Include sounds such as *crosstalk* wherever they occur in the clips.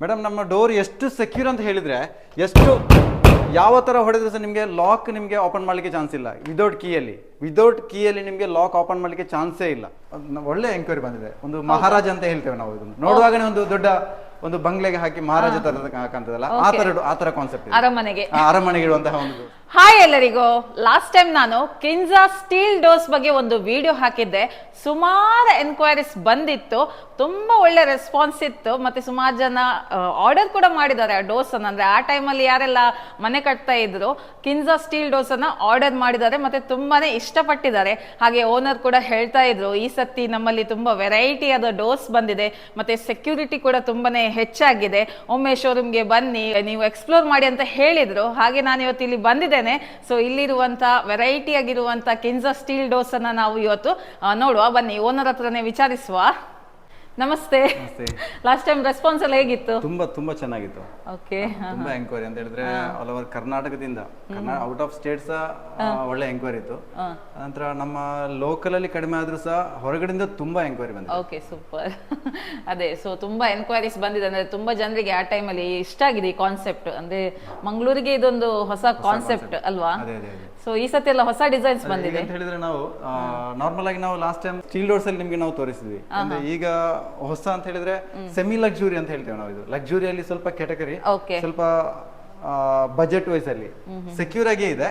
Madam ನಮ್ಮ door ಎಷ್ಟು secure ಅಂತ ಹೇಳಿದ್ರೆ ಎಷ್ಟು ಯಾವ ಥರ ಹೊಡೆದ್ರೆ ಸಹ ನಿಮಗೆ ಲಾಕ್ ನಿಮಗೆ ಓಪನ್ ಮಾಡಲಿಕ್ಕೆ ಚಾನ್ಸ್ ಇಲ್ಲ. ವಿದೌಟ್ ಕೀಯಲ್ಲಿ ವಿದೌಟ್ ಕೀಯಲ್ಲಿ ನಿಮಗೆ ಲಾಕ್ ಓಪನ್ ಮಾಡಲಿಕ್ಕೆ ಚಾನ್ಸೇ ಇಲ್ಲ. ಒಳ್ಳೆ ಎಂಕ್ವೈರಿ ಬಂದಿದೆ. ಒಂದು ಮಹಾರಾಜ ಅಂತ ಹೇಳ್ತೇವೆ ನಾವು ಇದನ್ನು. ನೋಡುವಾಗನೆ ಒಂದು ದೊಡ್ಡ ಒಂದು ಬಂಗ್ಲೆಗೆ ಹಾಕಿ ಮಹಾರಾಜ ತರ ಕಾಣ್ತದಲ್ಲ? ಆ ತರ ಆ ತರ ಕಾನ್ಸೆಪ್ಟ್ ಅರಮನೆಗೆ. ಅರಮನೆಗೆ ಇಡುವಂತಹ ಒಂದು *laughs* ಹಾಯ್ ಎಲ್ಲರಿಗೂ. ಲಾಸ್ಟ್ ಟೈಮ್ ನಾನು ಕಿನ್ಸಾ ಸ್ಟೀಲ್ ಡೋಸ್ ಬಗ್ಗೆ ಒಂದು ವಿಡಿಯೋ ಹಾಕಿದ್ದೆ. ಸುಮಾರು ಎನ್ಕ್ವೈರೀಸ್ ಬಂದಿತ್ತು. ತುಂಬಾ ಒಳ್ಳೆ ರೆಸ್ಪಾನ್ಸ್ ಇತ್ತು. ಮತ್ತೆ ಸುಮಾರು ಜನ ಆರ್ಡರ್ ಕೂಡ ಮಾಡಿದ್ದಾರೆ ಆ ಡೋಸ್ ಅನ್ನ. ಅಂದ್ರೆ ಆ ಟೈಮಲ್ಲಿ ಯಾರೆಲ್ಲ ಮನೆ ಕಟ್ತಾ ಇದ್ರು ಕಿನ್ಸಾ ಸ್ಟೀಲ್ ಡೋಸ್ ಅನ್ನ ಆರ್ಡರ್ ಮಾಡಿದ್ದಾರೆ ಮತ್ತೆ ತುಂಬಾನೇ ಇಷ್ಟಪಟ್ಟಿದ್ದಾರೆ. ಹಾಗೆ ಓನರ್ ಕೂಡ ಹೇಳ್ತಾ ಇದ್ರು, ಈ ಸತಿ ನಮ್ಮಲ್ಲಿ ತುಂಬಾ ವೆರೈಟಿ ಆದ ಡೋಸ್ ಬಂದಿದೆ, ಮತ್ತೆ ಸೆಕ್ಯೂರಿಟಿ ಕೂಡ ತುಂಬಾನೇ ಹೆಚ್ಚಾಗಿದೆ. ಒಮ್ಮೆ ಶೋರೂಮ್ಗೆ ಬನ್ನಿ, ನೀವು ಎಕ್ಸ್ಪ್ಲೋರ್ ಮಾಡಿ ಅಂತ ಹೇಳಿದ್ರು. ಹಾಗೆ ನಾನು ಇವತ್ತು ಇಲ್ಲಿ ಬಂದಿದ್ದೇನೆ. ಸೊ ಇಲ್ಲಿರುವಂತ ವೆರೈಟಿ ಆಗಿರುವಂತ ಕಿನ್ಸಾ ಸ್ಟೀಲ್ ಡೋಸ್ ಅನ್ನ ನಾವು ಇವತ್ತು ನೋಡುವ. ಬನ್ನಿ ಓನರ್ ಹತ್ರನೇ ವಿಚಾರಿಸುವ. ನಮಸ್ತೆ. ಲಾಸ್ಟ್ ಟೈಮ್ ರೆಸ್ಪಾನ್ಸ್ ಎಲ್ಲ ಹೇಗಿತ್ತು? ತುಂಬಾ ತುಂಬಾ ಚೆನ್ನಾಗಿತ್ತು. ಓಕೆ ತುಂಬಾ ಎಂಕ್ವೈರಿ ಅಂತ ಹೇಳಿದ್ರೆ ಆಲ್ ಓವರ್ ಕರ್ನಾಟಕದಿಂದ. ಔಟ್ ಆಫ್ ಸ್ಟೇಟ್ಸ್ ಒಳ್ಳೆ ಎಂಕ್ವೈರಿ ಇತ್ತು. ನಂತರ ನಮ್ಮ ಲೋಕಲ್ ಅಲ್ಲಿ ಕಡಿಮೆ ಆದ್ರೂ ಸಹ ಹೊರಗಡೆಯಿಂದ ತುಂಬಾ ಎಂಕ್ವೈರಿ ಬಂದಿದೆ. ಓಕೆ ಸೂಪರ್ *laughs* ಅದೇ ಸೊ ತುಂಬಾ ಎಂಕ್ವೈರೀಸ್ ಬಂದಿದೆ. ಅಂದ್ರೆ ತುಂಬಾ ಜನರಿಗೆ ಆ ಟೈಮ್ ಅಲ್ಲಿ ಇಷ್ಟ ಆಗಿದೆ ಈ ಕಾನ್ಸೆಪ್ಟ್ ಅಂದ್ರೆ ಮಂಗಳೂರಿಗೆ ಇದೊಂದು ಹೊಸ ಕಾನ್ಸೆಪ್ಟ್ ಅಲ್ವಾ? ಅದೇ ಅದೇ ಅದೇ. ಸೊ ಈ ಸತಿ ಎಲ್ಲ ಹೊಸ ಡಿಸೈನ್ಸ್ ಬಂದಿದೆ. ಅಂತ ಹೇಳಿದ್ರೆ ನಾವು ನಾರ್ಮಲ್ ಆಗಿ ನಾವು ಲಾಸ್ಟ್ ಟೈಮ್ ಸ್ಟೀಲ್ ಡೋರ್ಸ್ ಅಲ್ಲಿ ನಿಮ್ಗೆ ನಾವು ತೋರಿಸಿದ್ವಿ. ಅಂದ್ರೆ ಈಗ ಹೊಸ ಅಂತ ಹೇಳಿದ್ರೆ ಸೆಮಿ ಲಕ್ಸುರಿ ಅಂತ ಹೇಳ್ತೇವೆ ನಾವು ಇದು. ಲಕ್ಸುರಿಯಲ್ಲಿ ಸ್ವಲ್ಪ ಕೆಟಗರಿ ಸ್ವಲ್ಪ ಬಜೆಟ್ ವೈಸ್ ಅಲ್ಲಿ ಸೆಕ್ಯೂರ್ ಆಗಿ ಇದೆ.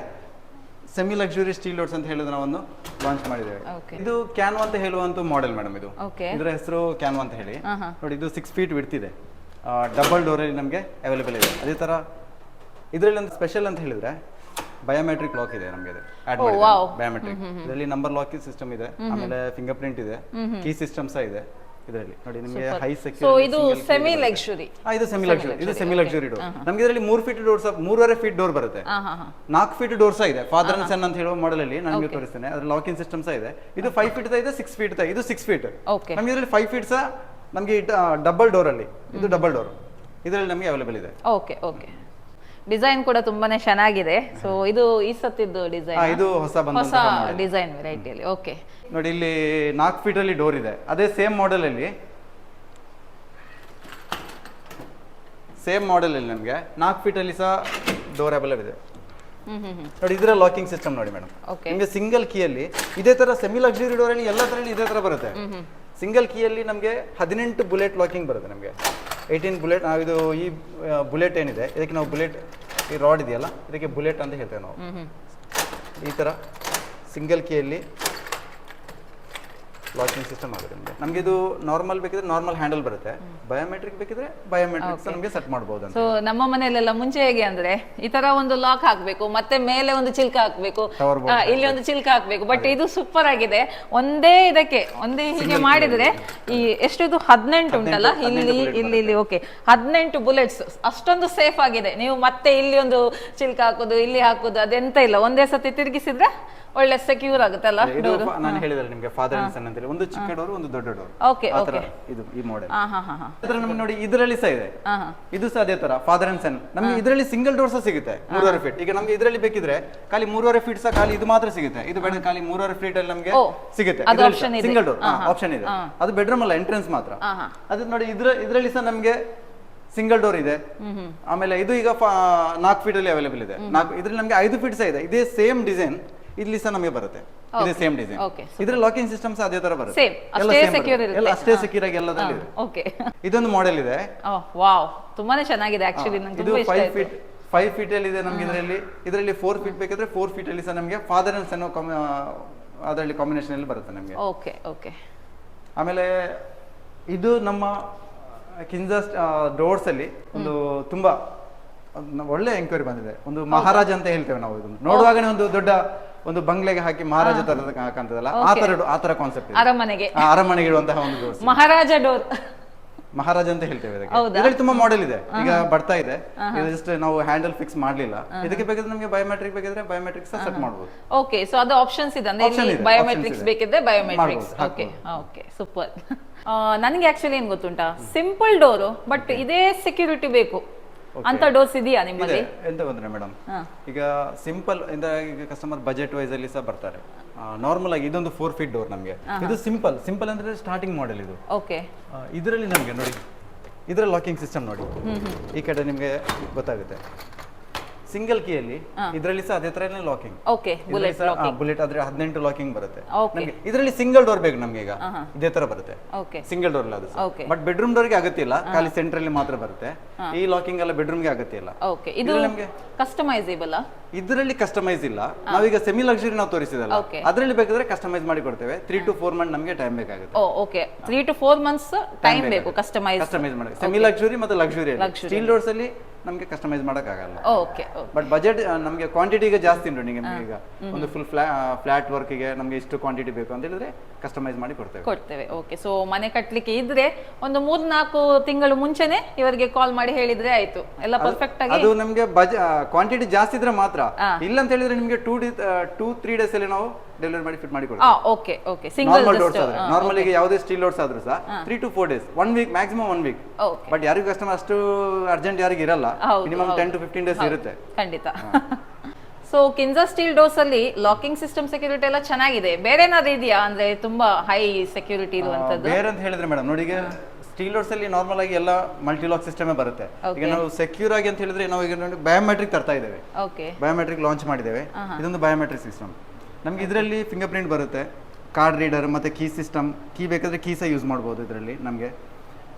ಸೆಮಿ ಲಕ್ಸುರಿ ಸ್ಟೀಲ್ ಲೋಡ್ಸ್ ಅಂತ ಹೇಳಿದ್ರೆ ನಾವೊಂದು ಲಾಂಚ್ ಮಾಡಿದ್ದೇವೆ. ಇದು ಕ್ಯಾನ್ವಾ ಅಂತ ಹೇಳುವಂತ ಮಾಡೆಲ್ ಮೇಡಮ್ ಇದು. ಇದರ ಹೆಸರು ಕ್ಯಾನ್ವಾ ಅಂತ ಹೇಳಿ. ನೋಡಿ ಇದು ಸಿಕ್ಸ್ ಫೀಟ್ ಬಿಡ್ತಿದೆ ಡಬಲ್ ಡೋರಲ್ಲಿ ನಮಗೆ ಅವೈಲೇಬಲ್ ಇದೆ. ಅದೇ ತರ ಇದರಲ್ಲಿ ಒಂದು ಸ್ಪೆಷಲ್ ಅಂತ ಹೇಳಿದ್ರೆ ಬಯೋಮೆಟ್ರಿಕ್ ಲಾಕ್ ಇದೆ ನಮಗೆ ಆಡ್ ಬಯೋಮೆಟ್ರಿಕ್ ಇದರಲ್ಲಿ ನಂಬರ್ ಲಾಕಿಂಗ್ ಸಿಸ್ಟಮ್ ಇದೆ. ಆಮೇಲೆ ಫಿಂಗರ್ ಪ್ರಿಂಟ್ ಇದೆ ಕೀ ಸಿಸ್ಟಮ್ ಸಹ ಇದೆ. ಇದರಲ್ಲಿ. ನೋಡಿ ನಿಮಗೆ ಹೈ ಸೊ ಇದು ಸೆಮಿ ಲಕ್ಸುರಿ ಇದು ಸೆಮಿ ಲಕ್ಸುರಿ ಇದು ಸೆಮಿ ಲಕ್ಸುರಿ ಡೋರ್ ನಮಗೆ ಇದರಲ್ಲಿ ಮೂರು ಫೀಟ್ ಡೋರ್ಸ್ ಮೂರುವರೆ ಫೀಟ್ ಡೋರ್ ಬರುತ್ತೆ. ಹಾ ಹಾ ನಾಲ್ಕು ಫೀಟ್ ಡೋರ್ ಸಹ ಇದೆ. ಫಾದರ್ ಅಂಡ್ ಸನ್ ಅಂತ ಹೇಳುವ ಮಾಡೆಲ್ ಅಲ್ಲಿ ನಾನು ನಿಮಗೆ ತೋರಿಸ್ತೇನೆ. ಅದ್ರ ಲಾಕಿಂಗ್ ಸಿಸ್ಟಮ್ ಸಹ ಇದೆ. ಇದು ಫೈವ್ ಫೀಟ್ ಇದೆ ಸಿಕ್ಸ್ ಫೀಟ್ ಇದು. ಸಿಕ್ಸ್ ಫೀಟ್ ನಮಗೆ ಇದರಲ್ಲಿ ಫೈವ್ ಫೀಟ್ ಸಹ ನಮಗೆ ಡಬಲ್ ಡೋರ್ ಅಲ್ಲಿ. ಇದು ಡಬಲ್ ಡೋರ್ ಇದರಲ್ಲಿ ನಮಗೆ ಅವೈಲೇಬಲ್ ಇದೆ. ಓಕೆ ಓಕೆ ಡಿಸೈನ್ ಕೂಡ ತುಂಬಾನೇ ಚೆನ್ನಾಗಿದೆ. ಸೊ ಇದು ಈ ಸತ್ತಿದ್ದು ಡಿಸೈನ್ ಇದು ಹೊಸ ಹೊಸ ಬಂದಂತಹ model. ಡಿಸೈನ್ ವೆರೈಟಿಯಲ್ಲಿ ಓಕೆ ನೋಡಿ ಇಲ್ಲಿ ನಾಲ್ಕು ಫೀಟ್ ಅಲ್ಲಿ ಡೋರ್ ಇದೆ. ಅದೇ ಸೇಮ್ ಮಾಡೆಲ್ ಅಲ್ಲಿ. ಸೇಮ್ ಮಾಡೆಲ್ ಅಲ್ಲಿ ನಮಗೆ. ನಾಲ್ಕು ಫೀಟ್ ಅಲ್ಲಿ ಸಹ ಡೋರ್ ಅವೈಲೇಬಲ್ ಇದೆ ಹ್ಮ್ ಹ್ಮ್ ಹ್ಮ್. ನೋಡಿ ಇದರ ಲಾಕಿಂಗ್ ಸಿಸ್ಟಮ್ ನೋಡಿ ಮೇಡಮ್ ಓಕೆ ನಿಮಗೆ ಸಿಂಗಲ್ ಕೀಯಲ್ಲಿ ಇದೇ ತರ ಸೆಮಿ ಲಕ್ಸುರಿ ಡೋರ್ ಅಲ್ಲಿ ಎಲ್ಲ ತರ ಇದೇ ತರ ಬರುತ್ತೆ. ಸಿಂಗಲ್ ಕೀಯಲ್ಲಿ ನಮಗೆ ಹದಿನೆಂಟು ಬುಲೆಟ್ ಲಾಕಿಂಗ್ ಬರುತ್ತೆ ನಮಗೆ. ಏಯ್ಟೀನ್ ಬುಲೆಟ್ ಇದು ಈ ಬುಲೆಟ್ ಏನಿದೆ ಇದಕ್ಕೆ ನಾವು ಬುಲೆಟ್ ಈ ರಾಡ್ ಇದೆಯಲ್ಲ? ಇದಕ್ಕೆ ಬುಲೆಟ್ ಅಂತ ಹೇಳ್ತೇವೆ ನಾವು. ಈ ಥರ ಸಿಂಗಲ್ ಕೀಯಲ್ಲಿ ಲಾಕಿಂಗ್ ಸಿಸ್ಟಮ್ ಆಗುತ್ತೆ ನಿಮಗೆ. ನಮಗೆ ಇದು ನಾರ್ಮಲ್ ಬೇಕಿದ್ರೆ ನಾರ್ಮಲ್ ಹ್ಯಾಂಡಲ್ ಬರುತ್ತೆ. ಬಯೋಮೆಟ್ರಿಕ್ ಬೇಕಿದ್ರೆ ಬಯೋಮೆಟ್ರಿಕ್ಸ್ ನಮಗೆ ಸೆಟ್ ಮಾಡಬಹುದು ಅಂತ. ಸೊ ನಮ್ಮ ಮನೆಯಲ್ಲೆಲ್ಲ ಮುಂಚೆ ಹೇಗೆ ಅಂದ್ರೆ ಈ ತರ ಒಂದು ಲಾಕ್ ಹಾಕ್ಬೇಕು ಮತ್ತೆ ಮೇಲೆ ಒಂದು ಚಿಲ್ಕ ಹಾಕ್ಬೇಕು ಆ, ಇಲ್ಲಿ ಒಂದು ಚಿಲ್ಕ ಹಾಕ್ಬೇಕು. ಬಟ್ ಇದು ಸೂಪರ್ ಆಗಿದೆ. ಒಂದೇ ಇದಕ್ಕೆ ಒಂದೇ ಹೀಗೆ ಮಾಡಿದ್ರೆ ಈ ಎಷ್ಟು ಇದು ಹದಿನೆಂಟು ಉಂಟಲ್ಲ? ಇಲ್ಲಿ ಇಲ್ಲಿ ಇಲ್ಲಿ ಓಕೆ ಹದಿನೆಂಟು ಬುಲೆಟ್ಸ್ ಅಷ್ಟೊಂದು ಸೇಫ್ ಆಗಿದೆ. ನೀವು ಮತ್ತೆ ಇಲ್ಲಿ ಒಂದು ಚಿಲ್ಕ ಹಾಕೋದು ಇಲ್ಲಿ ಹಾಕೋದು ಅದೆಂತ ಇಲ್ಲ. ಒಂದೇ ಸತಿ ತಿರುಗಿಸಿದ್ರೆ ಒಳ್ಳೆ ಸೆಕ್ಯೂರ್ ಆಗುತ್ತಲ್ಲ ಇದು ನಾನು ಹೇಳಿದ್ರೆ ನಿಮಗೆ ಫಾದರ್ ಅಂಡ್ ಸನ್ ಅಂತೇಳಿ. ಒಂದು ಚಿಕ್ಕ ಡೋರ್ ಒಂದು ದೊಡ್ಡ ಡೋರ್. ಓಕೆ ಆ ಓಕೆ ಇದು ಈ ಮಾಡೆಲ್ ಹಾ ಹಾ ಹಾ ಹಾ. ಅದರ ನಮ್ಗೆ ನೋಡಿ ಇದರಲ್ಲಿ ಸಹ ಇದೆ. ಹಾ ಹಾ. ಇದು ಸಹ ಅದೇ ತರ ಫಾದರ್ ಅಂಡ್ ಸನ್ ನಮಗೆ ಇದರಲ್ಲಿ ಸಿಂಗಲ್ ಡೋರ್ ಸಹ ಸಿಗುತ್ತೆ ಮೂರುವರೆ ಫೀಟ್ ಈಗ ನಮಗೆ ಇದರಲ್ಲಿ ಬೇಕಿದ್ರೆ ಖಾಲಿ ಮೂರುವರೆ ಫೀಟ್ ಸಹ ಖಾಲಿ ಇದು ಮಾತ್ರ ಸಿಗುತ್ತೆ. ಇದು ಬೇಡ ಖಾಲಿ ಮೂರುವರೆ ಫೀಟ್ ಅಲ್ಲಿ ನಮಗೆ ಓ, ಸಿಗುತ್ತೆ. ಅದು option ಇದೆ. Single door. ಆಪ್ಷನ್ ಇದೆ. ಅದು ಬೆಡ್ರೂಮ್ ಅಲ್ಲ ಎಂಟ್ರೆನ್ಸ್ ಮಾತ್ರ. ಹಾ ಹಾ. ಅದು ನೋಡಿ ಇದ್ರ ಇದರಲ್ಲಿ ಸಹ ನಮಗೆ ಸಿಂಗಲ್ ಡೋರ್ ಇದೆ. ಹ್ಮ್ ಹ್ಮ್. ಆಮೇಲೆ ಇದು ಈಗ ನಾಲ್ಕು ಫೀಟ್ ಅಲ್ಲಿ ಅವೈಲೇಬಲ್ ಇದೆ. ನಾಲ್ಕು ಇದ್ರಲ್ಲಿ ನಮಗೆ ಐದು ಫೀಟ್ ಸಹ ಇದೆ. ಇದೇ ಸೇಮ್ ಡಿಸೈನ್ ಇಲ್ಲಿ ಸಹ ನಮಗೆ ಬರುತ್ತೆ. ಇದೇ ಸೇಮ್ ಡಿಸೈನ್ ಇದ್ರ ಲಾಕಿಂಗ್ ಸಿಸ್ಟಮ್ ಸಹ ಅದೇ ತರ ಬರುತ್ತೆ. ಎಲ್ಲ ಅಷ್ಟೇ. ಎಲ್ಲ ಅಷ್ಟೇ ಸೆಕ್ಯೂರ್ ಆಗಿ ಎಲ್ಲದಲ್ಲಿ *laughs* ಇದೆ ಓಕೆ ಇದೊಂದು ಮಾಡೆಲ್ ಇದೆ. ವಾವ್ ತುಂಬಾನೇ ಚೆನ್ನಾಗಿದೆ ಆಕ್ಚುಲಿ ನಂಗೆ ತುಂಬಾ ಇಷ್ಟ ಫೈವ್ ಆಯ್ತು. ಫೀಟ್ ಫೈವ್ ಫೀಟ್ ಅಲ್ಲಿ ಇದೆ ನಮ್ಗೆ ಇದರಲ್ಲಿ. ಇದರಲ್ಲಿ ಫೋರ್ ಫೀಟ್ ಬೇಕಾದ್ರೆ ಫೋರ್ ಫೀಟ್ ಅಲ್ಲಿ ಸಹ ನಮಗೆ ಫಾದರ್ ಅಂಡ್ ಸನ್ ಅದರಲ್ಲಿ ಕಾಂಬಿನೇಷನ್ ಅಲ್ಲಿ ಬರುತ್ತೆ ನಮಗೆ. ಓಕೆ ಓಕೆ ಆಮೇಲೆ ಇದು ನಮ್ಮ ಕಿಂಜಾ ಡೋರ್ಸ್ ಅಲ್ಲಿ ಒಂದು ತುಂಬಾ ಒಳ್ಳೆ ಎಂಕ್ವೈರಿ ಬಂದಿದೆ. ಒಂದು ಮಹಾರಾಜ ಅಂತ ಹೇಳ್ತೇವೆ ನಾವು ಇದನ್ನು. ನೋಡುವಾಗನೇ ಒಂದು ದೊಡ್ಡ ಒಂದು ಬಂಗ್ಲೆಗೆ ಹಾಕಿ ಮಹಾರಾಜ ತರ ಹಾಕಂತದಲ್ಲ ಆ ತರ ಆ ತರ ಕಾನ್ಸೆಪ್ಟ್ ಅರಮನೆಗೆ. ಅರಮನೆಗೆ ಇಡುವಂತಹ ಒಂದು ಡೋರ್ ಮಹಾರಾಜ ಡೋರ್. ಮಹಾರಾಜ ಅಂತ ಹೇಳ್ತೇವೆ ಇದಕ್ಕೆ? ಇದರಲ್ಲಿ ತುಂಬಾ ಮಾಡೆಲ್ ಇದೆ. ಈಗ ಬರ್ತಾ ಇದೆ. ಜಸ್ಟ್ ನಾವು ಹ್ಯಾಂಡಲ್ ಫಿಕ್ಸ್ ಮಾಡ್ಲಿಲ್ಲ. ಇದಕ್ಕೆ ಬೇಕಾದ್ರೆ ನಮಗೆ ಬಯೋಮೆಟ್ರಿಕ್ ಬೇಕಿದ್ರೆ ಬಯೋಮೆಟ್ರಿಕ್ಸ್ ಸೆಟ್ ಮಾಡಬಹುದು ಓಕೆ ಸೊ ಅದು ಆಪ್ಷನ್ಸ್ ಇದೆ ಅಂದ್ರೆ ಬಯೋಮೆಟ್ರಿಕ್ಸ್ ಬೇಕಿದ್ರೆ ಬಯೋಮೆಟ್ರಿಕ್ಸ್ ಓಕೆ ಓಕೆ ಸೂಪರ್ ನನಗೆ ಆಕ್ಚುಲಿ ಏನ್ ಗೊತ್ತುಂಟಾ? ಸಿಂಪಲ್ ಡೋರು ಬಟ್ ಇದೇ ಸೆಕ್ಯೂರಿಟಿ ಬೇಕು. ಅಂತ ಡೋರ್ಸ್ ಇದೆಯಾ ನಿಮ್ಮಲ್ಲಿ? ಎಂತ ಬಂದ್ರೆ ಮೇಡಮ್ ಈಗ ಸಿಂಪಲ್ ಇಂದ ಈಗ ಕಸ್ಟಮರ್ ಬಜೆಟ್ ವೈಸ್ ಅಲ್ಲಿ ಸಹ ಬರ್ತಾರೆ. ನಾರ್ಮಲ್ ಆಗಿ ಇದೊಂದು ಫೋರ್ ಫೀಟ್ ಡೋರ್ ನಮಗೆ. ಇದು ಸಿಂಪಲ್ ಸಿಂಪಲ್ ಅಂದ್ರೆ ಸ್ಟಾರ್ಟಿಂಗ್ ಮಾಡೆಲ್ ಇದು. ಓಕೆ ಇದರಲ್ಲಿ ನಮಗೆ ನೋಡಿ ಇದರ ಲಾಕಿಂಗ್ ಸಿಸ್ಟಮ್ ನೋಡಿ. ಈ ಕಡೆ ನಿಮಗೆ ಗೊತ್ತಾಗುತ್ತೆ. ಸಿಂಗಲ್ ಕೀಯಲ್ಲಿ ಇದರಲ್ಲಿ ಸಹ ಅದೇ ತರನೇ ಲಾಕಿಂಗ್ ಓಕೆ ಬುಲೆಟ್ ಬುಲೆಟ್ ಆದ್ರೆ ಹದಿನೆಂಟು ಲಾಕಿಂಗ್ ಬರುತ್ತೆ. ನಮಗೆ ಇದರಲ್ಲಿ ಸಿಂಗಲ್ ಡೋರ್ ಬೇಕು ನಮಗೆ ಈಗ. ಇದೇ ತರ ಬರುತ್ತೆ. ಓಕೆ ಸಿಂಗಲ್ ಡೋರ್ ಅದು. ಬಟ್ ಬೆಡ್ರೂಮ್ ಡೋರ್ಗೆ ಅಗತ್ಯ ಇಲ್ಲ. ಖಾಲಿ ಸೆಂಟ್ರಲ್ಲಿ ಮಾತ್ರ ಬರುತ್ತೆ. ಈ ಲಾಕಿಂಗ್ ಎಲ್ಲ ಬೆಡ್ರೂಮ್ಗೆ ಅಗತ್ಯ ಇಲ್ಲ. ಓಕೆ ಇದು ನಮ್ಗೆ- ಕಸ್ಟಮೈಸೇಬಲ್ ಇದರಲ್ಲಿ ಕಸ್ಟಮೈಸ್ ಇಲ್ಲ. ನಾವೀಗ ಸೆಮಿ ಲಕ್ಸುರಿ ನಾವು ತೋರಿಸಿದಲ್ಲ. ಅದರಲ್ಲಿ ಬೇಕಾದ್ರೆ ಕಸ್ಟಮೈಸ್ ಮಾಡಿ ಕೊಡ್ತೇವೆ. ತ್ರೀ ಟು ಫೋರ್ ಮಂತ್ ನಮಗೆ ಟೈಮ್ ಬೇಕಾಗುತ್ತೆ. Okay three to four months time ಬೇಕು ಕಸ್ಟಮೈಸ್ ಕಸ್ಟಮೈಸ್ ಮಾಡಿ. ಸೆಮಿ ಲಕ್ಸುರಿ ಮತ್ತೆ ಲಕ್ಸುರಿ ಸ್ಟೀಲ್ ಡೋರ್ಸ್ ಅಲ್ಲಿ ನಮಗೆ ಕಸ್ಟಮೈಸ್ ಮಾಡಕ್ ಆಗಲ್ಲ ಓಕೆ ಬಟ್ ಬಜೆಟ್ ನಮಗೆ ಕ್ವಾಂಟಿಟಿಗೆ ಜಾಸ್ತಿ ಉಂಟು ನಿಮಗೆ ಈಗ. ಒಂದು ಫುಲ್ ಫ್ಲಾ ಫ್ಲಾಟ್ ವರ್ಕಿಗೆ ನಮಗೆ ಇಷ್ಟು ಕ್ವಾಂಟಿಟಿ ಬೇಕು ಅಂತ ಹೇಳಿದ್ರೆ ಕಸ್ಟಮೈಸ್ ಮಾಡಿ ಕೊಡ್ತೇವೆ. ಕೊಡ್ತೇವೆ ಓಕೆ ಸೊ ಮನೆ ಕಟ್ಟಲಿಕ್ಕೆ ಇದ್ರೆ ಒಂದು ಮೂರ್ ನಾಲ್ಕು ತಿಂಗಳು ಮುಂಚೆನೆ ಇವರಿಗೆ ಕಾಲ್ ಮಾಡಿ ಹೇಳಿದ್ರೆ ಆಯ್ತು. ಎಲ್ಲ ಪರ್ಫೆಕ್ಟ್ ಆಗಿ ಅದು ನಮಗೆ ಬಜೆ ಕ್ವಾಂಟಿಟಿ ಜಾಸ್ತಿ ಇದ್ರೆ ಮಾತ್ರ. ಇಲ್ಲ ಅಂತ ಹೇಳಿದ್ರೆ ನಿಮಗೆ ಟೂ ಡಿ ಟೂ ತ್ರೀ ಡೇಸ್ ಅಲ್ಲಿ ನಾವು ಡೆಲಿವರಿ ಮಾಡಿ ಫಿಟ್ ಮಾಡಿ ಕೊಡ್ತೇವೆ ಆ okay okay single normal doors ಆದ್ರೆ. ನಾರ್ಮಲ್ ಈಗ ಯಾವುದೇ ಸ್ಟೀಲ್ ಡೋರ್ಸ್ ಆದ್ರೂ ಸಹ three to four days one week maximum one week but ಯಾರಿಗೂ ಕಸ್ಟಮರ್ ಅಷ್ಟು ಅರ್ಜೆಂಟ್ ಯಾರಿಗೂ ಇರಲ್ಲ. Minimum ten to fifteen days ಇರುತ್ತೆ. ಖಂಡಿತ. ಸೊ ಕಿನ್ಸಾ ಸ್ಟೀಲ್ ಡೋರ್ಸ್ ಅಲ್ಲಿ ಲಾಕಿಂಗ್ ಸಿಸ್ಟಮ್ ಸೆಕ್ಯೂರಿಟಿ ಎಲ್ಲ ಚೆನ್ನಾಗಿದೆ. ಬೇರೆ ಏನಾದ್ರು ಇದೆಯಾ? ಅಂದ್ರೆ ತುಂಬಾ ಹೈ ಸೆಕ್ಯೂರಿಟಿ ಇರುವಂತದ್ದು? ಬೇರೆ ಅಂತ ಹೇಳಿದ್ರೆ ಮೇಡಮ್ ನೋಡಿ ಈಗ ಸ್ಟೀಲ್ ಡೋರ್ಸ್ ಅಲ್ಲಿ ನಾರ್ಮಲ್ ಆಗಿ ಎಲ್ಲ ಮಲ್ಟಿ ಲಾಕ್ ಸಿಸ್ಟಮ್ ಬರುತ್ತೆ. ಈಗ ನಾವು ಸೆಕ್ಯೂರ್ ಆಗಿ ಅಂತ ಹೇಳಿದ್ರೆ ನಾವು ಈಗ ಬಯೋಮೆಟ್ರಿಕ್ ತರ್ತಾ ಇದ್ದೇವೆ. ಬಯೋಮೆಟ್ರಿಕ್ ಲಾಂಚ್ ಮಾಡಿದ್ದೇವೆ. ಇದೊಂದು ಬಯೋಮೆಟ್ರಿಕ್ ಸಿಸ್ಟಮ್ ನಮ್ಗೆ ಇದರಲ್ಲಿ ಫಿಂಗರ್ ಪ್ರಿಂಟ್ ಬರುತ್ತೆ. ಕಾರ್ಡ್ ರೀಡರ್ ಮತ್ತೆ ಕೀ ಸಿಸ್ಟಮ್ ಕೀ ಬೇಕಾದ್ರೆ ಕೀ ಸಹ ಯೂಸ್ ಮಾಡ್ಬೋದು ಇದರಲ್ಲಿ ನಮಗೆ.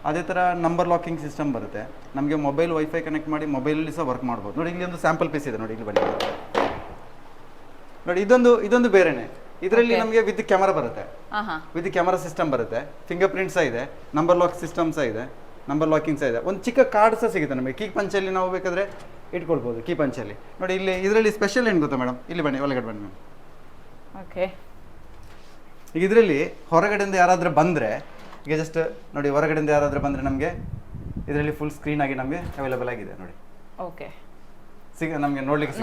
ಅದೇ ಥರ ನಂಬರ್ ಲಾಕಿಂಗ್ ಸಿಸ್ಟಮ್ ಬರುತ್ತೆ. ನಮಗೆ ಮೊಬೈಲ್ ವೈಫೈ ಕನೆಕ್ಟ್ ಮಾಡಿ ಮೊಬೈಲಲ್ಲಿ ಸಹ ವರ್ಕ್ ಮಾಡ್ಬೋದು. ನೋಡಿ ಇಲ್ಲಿ ಒಂದು ಸ್ಯಾಂಪಲ್ ಪೀಸ್ ಇದೆ. ನೋಡಿ ಇಲ್ಲಿ ಬನ್ನಿ. ನೋಡಿ ಇದೊಂದು ಇದೊಂದು ಬೇರೆನೆ. ಇದರಲ್ಲಿ ನಮಗೆ ವಿತ್ ಕ್ಯಾಮರಾ ಬರುತ್ತೆ. ವಿತ್ ಕ್ಯಾಮರಾ ಸಿಸ್ಟಮ್ ಬರುತ್ತೆ. ಫಿಂಗರ್ ಪ್ರಿಂಟ್ ಸಹ ಇದೆ. ನಂಬರ್ ಲಾಕ್ ಸಿಸ್ಟಮ್ ಸಹ ಇದೆ. ನಂಬರ್ ಲಾಕಿಂಗ್ ಸಹ ಇದೆ. ಒಂದು ಚಿಕ್ಕ ಕಾರ್ಡ್ ಸಹ ಸಿಗುತ್ತೆ ನಮಗೆ. ಕೀ ಪಂಚಲ್ಲಿ ನಾವು ಬೇಕಾದ್ರೆ ಇಟ್ಕೊಳ್ಬೋದು ಕೀ ಪಂಚಲ್ಲಿ ನೋಡಿ ಇಲ್ಲಿ ಇದರಲ್ಲಿ ಸ್ಪೆಷಲ್ ಏನು ಗೊತ್ತಾ ಮೇಡಮ್ ಇಲ್ಲಿ ಬನ್ನಿ ಒಳಗಡೆ ಬನ್ನಿ. ಮೇಡಮ್ ಓಕೆ ಈಗ ಇದರಲ್ಲಿ ಹೊರಗಡೆಯಿಂದ ಯಾರಾದರೂ ಬಂದರೆ ಈಗ ಜಸ್ಟ್ ನೋಡಿ ಹೊರಗಡೆಯಿಂದ ಯಾರಾದರೂ ಬಂದರೆ ನಮಗೆ ಇದರಲ್ಲಿ ಫುಲ್ ಸ್ಕ್ರೀನ್ ಆಗಿ ನಮಗೆ ಅವೈಲೇಬಲ್ ಆಗಿದೆ ನೋಡಿ. ಓಕೆ ಸಿಗ ನಮಗೆ ನೋಡ್ಲಿಕ್ಕೆ.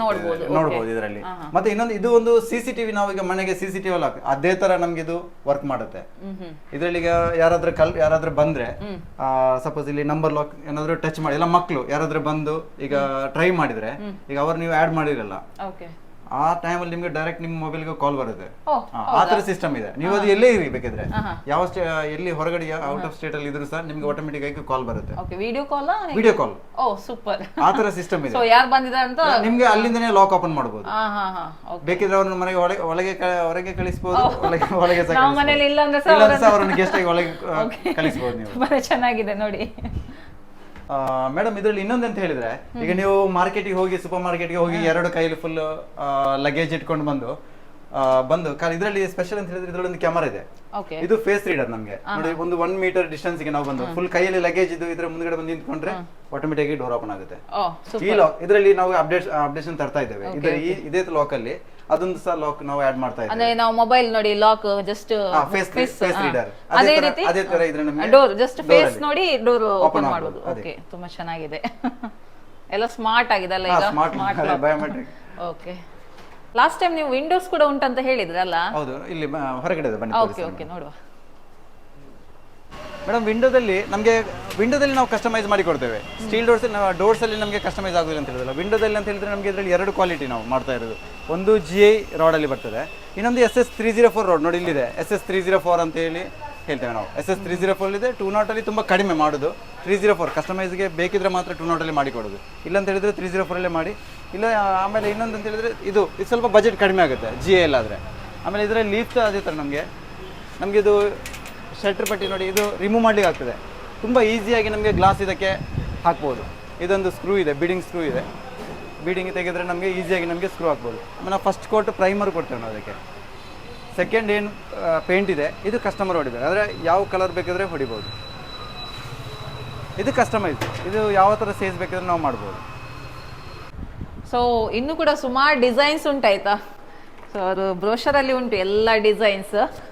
ನೋಡ್ಬೋದು. ಇದರಲ್ಲಿ. ಮತ್ತೆ ಇನ್ನೊಂದು ಇದು ಒಂದು ಸಿ ಸಿ ಟಿವಿ ನಾವು ಈಗ ಮನೆಗೆ ಸಿ ಸಿ ಟಿವಿ ಅದೇ ತರ ನಮ್ಗೆ ಇದು ವರ್ಕ್ ಮಾಡುತ್ತೆ. ಇದರಲ್ಲಿ ಈಗ ಯಾರಾದ್ರೂ ಕಲ್ ಯಾರಾದ್ರೂ ಬಂದ್ರೆ ಸಪೋಸ್ ಇಲ್ಲಿ ನಂಬರ್ ಲಾಕ್ ಏನಾದ್ರೂ ಟಚ್ ಮಾಡಿ ಎಲ್ಲ ಮಕ್ಕಳು ಯಾರಾದ್ರೂ ಬಂದು ಈಗ ಟ್ರೈ ಮಾಡಿದ್ರೆ ಈಗ ಅವ್ರು ನೀವು ಆಡ್ ಮಾಡಿರಲ್ಲ. ಆ ಟೈಮಲ್ಲಿ ನಿಮ್ಗೆ ಡೈರೆಕ್ಟ್ ನಿಮ್ಮ ಮೊಬೈಲ್ಗೆ ಕಾಲ್ ಬರುತ್ತೆ. ಆ, ಥರ ತರ ಸಿಸ್ಟಮ್ ಇದೆ. ನೀವು ಅದು ಎಲ್ಲೇ ಇರಿ ಬೇಕಿದ್ರೆ. ಯಾವ ಸ್ಟೇ ಎಲ್ಲಿ ಹೊರಗಡೆ ಔಟ್ ಆಫ್ ಸ್ಟೇಟ್ ಅಲ್ಲಿ ಇದ್ರು ಸಹ ನಿಮ್ಗೆ ಆಟೋಮೆಟಿಕ್ ಆಗಿ ಕಾಲ್ ಬರುತ್ತೆ. Video call video call oh super ಆ ತರ ಸಿಸ್ಟಮ್ ಇದೆ. ಯಾರು ಬಂದಿದ್ದಾರೆ ಅಂತ ನಿಮ್ಗೆ ಅಲ್ಲಿಂದನೇ ಲಾಕ್ ಓಪನ್ ಮಾಡಬಹುದು ಬೇಕಿದ್ರೆ ಅವ್ರನ್ನ ಮನೆಗೆ ಒಳಗೆ ಒಳಗೆ ಹೊರಗೆ ಕಳಿಸಬಹುದು ಒಳಗೆ ಒಳಗೆ ಸಹ ಮನೇಲಿ ಇಲ್ಲ ಅಂದ್ರೆ. ಸಹ ಅವರನ್ನು ಗೆಸ್ಟ್ ಆಗಿ ಒಳಗೆ ಕಳಿಸ್ಬೋದು ನೀವು. *laughs* ತುಂಬಾ ಚೆನ್ನಾಗಿದೆ ನೋಡಿ. ಮೇಡಮ್ ಇದರಲ್ಲಿ ಇನ್ನೊಂದು ಅಂತ ಹೇಳಿದ್ರೆ ಈಗ ನೀವು ಮಾರ್ಕೆಟಿಗೆ ಹೋಗಿ ಸೂಪರ್ ಮಾರ್ಕೆಟ್ಗೆ ಹೋಗಿ ಎರಡು ಕೈಲಿ ಫುಲ್ ಲಗೇಜ್ ಇಟ್ಕೊಂಡು ಬಂದು ಬಂದು ಇದರಲ್ಲಿ ಸ್ಪೆಷಲ್ ಅಂತ ಹೇಳಿದ್ರೆ ಇದರಲ್ಲಿ ಒಂದು ಕ್ಯಾಮರಾ ಇದೆ ಇದು ಫೇಸ್ ರೀಡರ್ ನಮಗೆ. ನೋಡಿ ಒಂದು ಒನ್ ಮೀಟರ್ ಡಿಸ್ಟೆನ್ಸ್ಗೆ ನಾವು ಬಂದು ಫುಲ್ ಕೈಯಲ್ಲಿ ಲಗೇಜ್ ಇದು ಇದ್ರ ಮುಂದ್ಗಡೆ ಬಂದು ನಿಂತ್ಕೊಂಡ್ರೆ ಆಟೋಮೆಟಿಕ್ ಡೋರ್ ಓಪನ್ ಆಗುತ್ತೆ. ಓ ಈ ಲಾಕ್ ಇದರಲ್ಲಿ ನಾವು ಅಪ್ಡೇಟ್ ಅಪ್ಡೇಷನ್ ತರ್ತಾ ಇದ್ದೇವೆ. ಇದೇ ಲಾಕ್ ಅಲ್ಲಿ ಅದೊಂದು ಸಹ ಲಾಕ್ ನಾವು ಆಡ್ ಮಾಡ್ತಾ ಇದ್ದೀವಿ. ಅಂದ್ರೆ ನಾವು ಮೊಬೈಲ್ ನೋಡಿ lock just face face reader ಅದೇ ರೀತಿ ಅದೇ ತರ ಇದ್ರೆ ನಮಗೆ ಡೋರ್ ಜಸ್ಟ್ ಫೇಸ್ ನೋಡಿ ಡೋರ್ ಓಪನ್ ಮಾಡಬಹುದು ಓಕೆ ತುಂಬಾ ಚೆನ್ನಾಗಿದೆ. *laughs* ಎಲ್ಲ ಸ್ಮಾರ್ಟ್ ಆಗಿದೆ ಅಲ್ಲ ಈಗ? Smart biometric okay last time ನೀವು ವಿಂಡೋಸ್ ಕೂಡ ಉಂಟಂತ ಹೇಳಿದ್ರಲ್ಲ ಹೌದು ಇಲ್ಲಿ ಹೊರಗಡೆ ಇದೆ, ಬನ್ನಿ ಓಕೆ ಓಕೆ ನೋಡುವ. ಮೇಡಮ್ ವಿಂಡೋದಲ್ಲಿ ನಮಗೆ ವಿಂಡೋದಲ್ಲಿ ನಾವು ಕಸ್ಟಮೈಸ್ ಮಾಡಿ ಕೊಡ್ತೇವೆ ಸ್ಟೀಲ್ ಡೋರ್ಸ್ ಡೋರ್ಸ್ ಅಲ್ಲಿ ನಮಗೆ ಕಸ್ಟಮೈಸ್ ಆಗುದಿಲ್ಲ ಅಂತ ಹೇಳಿದ್ರೆ ವಿಂಡೋದಲ್ಲಿ ಅಂತ ಹೇಳಿದ್ರೆ ನಮಗೆ ಇದರಲ್ಲಿ ಎರಡು ಕ್ವಾಲಿಟಿ ನಾವು ಮಾಡ್ತಾ ಇರೋದು. ಒಂದು ಜಿ ಐ ಅಲ್ಲಿ ಬರ್ತದೆ. ಇನ್ನೊಂದು S S three zero four road ನೋಡಿ ಇಲ್ಲಿದೆ. S S three zero four ಅಂತ ಹೇಳಿ ಹೇಳ್ತೇವೆ ನಾವು. S S three zero four ಇದೆ ಟೂ ನಾಟಲ್ಲಿ ತುಂಬ ಕಡಿಮೆ ಮಾಡೋದು. ತ್ರೀ ಜೀರೋ ಫೋರ್ ಕಸ್ಟಮೈಸ್ಗೆ ಬೇಕಿದ್ರೆ ಮಾತ್ರ ಟೂ ನಾಟಲ್ಲಿ ಮಾಡಿ ಕೊಡೋದು ಇಲ್ಲ ಅಂತ ಹೇಳಿದ್ರೆ ತ್ರೀ ಜೀರೋ ಫೋರಲ್ಲೇ ಮಾಡಿ. ಇಲ್ಲ, ಆಮೇಲೆ ಇನ್ನೊಂದು ಅಂತ ಹೇಳಿದ್ರೆ ಇದು ಇದು ಸ್ವಲ್ಪ ಬಜೆಟ್ ಕಡಿಮೆ ಆಗುತ್ತೆ ಜಿ ಎಲ್ ಆದರೆ ಆಮೇಲೆ ಇದರಲ್ಲಿ ಲೀಫ್ ಅದೇ ಥರ ನಮಗೆ. ನಮಗೆ ಇದು ಶೆಲ್ಟರ್ ಪಟ್ಟಿ ನೋಡಿ ಇದು ರಿಮೂವ್ ಮಾಡ್ಲಿಕ್ಕೆ ಆಗ್ತದೆ. ತುಂಬ ಈಸಿಯಾಗಿ ನಮಗೆ ಗ್ಲಾಸ್ ಇದಕ್ಕೆ ಹಾಕ್ಬೋದು. ಇದೊಂದು ಸ್ಕ್ರೂ ಇದೆ, ಬಿಡಿಂಗ್ ಸ್ಕ್ರೂ ಇದೆ. ಬೀಡಿಂಗ್ ತೆಗೆದ್ರೆ ನಮಗೆ ಈಸಿಯಾಗಿ ನಮಗೆ ಸ್ಕ್ರೂ ಹಾಕ್ಬೋದು. ನಾವು ಫಸ್ಟ್ ಕೋಟ್ ಪ್ರೈಮರ್ ಕೊಡ್ತೇವೆ ನಾವು ಅದಕ್ಕೆ. ಸೆಕೆಂಡ್ ಏನು ಪೇಂಟ್ ಇದೆ, ಇದು ಕಸ್ಟಮರ್ ಹೊಡಿಬೇಕು. ಅಂದರೆ ಯಾವ ಕಲರ್ ಬೇಕಿದ್ರೆ ಹೊಡಿಬೋದು. ಇದು ಕಸ್ಟಮೈಸ್, ಇದು ಯಾವ ಥರ ಸೇಸ್ ಬೇಕಾದ್ರೆ ನಾವು ಮಾಡ್ಬೋದು. ಸೊ ಇನ್ನು ಕೂಡ ಸುಮಾರು ಡಿಸೈನ್ಸ್ ಉಂಟಾಯ್ತಾ? ಸೊ ಅದು ಬ್ರೋಷರ್ ಅಲ್ಲಿ ಉಂಟು ಎಲ್ಲ ಡಿಸೈನ್ಸ್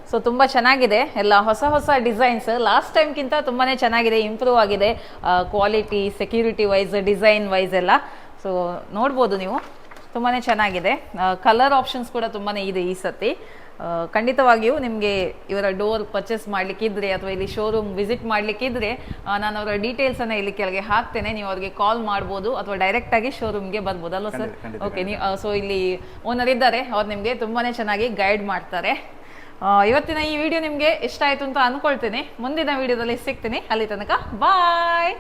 ಸೊ ತುಂಬಾ ಚೆನ್ನಾಗಿದೆ. ಎಲ್ಲ ಹೊಸ ಹೊಸ ಡಿಸೈನ್ಸ್ ಲಾಸ್ಟ್ ಟೈಮ್ಗಿಂತ ತುಂಬಾನೇ ಚೆನ್ನಾಗಿದೆ ಇಂಪ್ರೂವ್ ಆಗಿದೆ. Quality security wise design wise ಎಲ್ಲ. ಸೊ ನೋಡ್ಬೋದು ನೀವು. ತುಂಬಾನೇ ಚೆನ್ನಾಗಿದೆ. ಕಲರ್ ಆಪ್ಷನ್ಸ್ ಕೂಡ ತುಂಬಾನೇ ಇದೆ ಈ ಸತಿ ಖಂಡಿತವಾಗಿಯೂ ನಿಮಗೆ ಇವರ ಡೋರ್ ಪರ್ಚೇಸ್ ಮಾಡಲಿಕ್ಕಿದ್ರೆ ಅಥವಾ ಇಲ್ಲಿ ಶೋರೂಮ್ ವಿಸಿಟ್ ಮಾಡಲಿಕ್ಕಿದ್ರೆ ನಾನು ಅವರ ಡೀಟೇಲ್ಸ್ ಅನ್ನ ಇಲ್ಲಿ ಕೆಳಗೆ ಹಾಕ್ತೇನೆ. ನೀವು ಅವ್ರಿಗೆ ಕಾಲ್ ಮಾಡ್ಬೋದು ಅಥವಾ ಡೈರೆಕ್ಟ್ ಆಗಿ ಶೋರೂಮ್ಗೆ ಬರ್ಬೋದು ಅಲ್ವಾ ಸರ್? ಓಕೆ ನೀವು ಸೊ ಇಲ್ಲಿ ಓನರ್ ಇದ್ದಾರೆ. ಅವ್ರು ನಿಮಗೆ ತುಂಬಾನೇ ಚೆನ್ನಾಗಿ ಗೈಡ್ ಮಾಡ್ತಾರೆ. ಇವತ್ತಿನ ಈ ವಿಡಿಯೋ ನಿಮಗೆ ಇಷ್ಟ ಆಯಿತು ಅಂತ ಅಂದ್ಕೊಳ್ತೇನೆ ಮುಂದಿನ ವಿಡಿಯೋದಲ್ಲಿ ಸಿಗ್ತೀನಿ. ಅಲ್ಲಿ ತನಕ ಬಾಯ್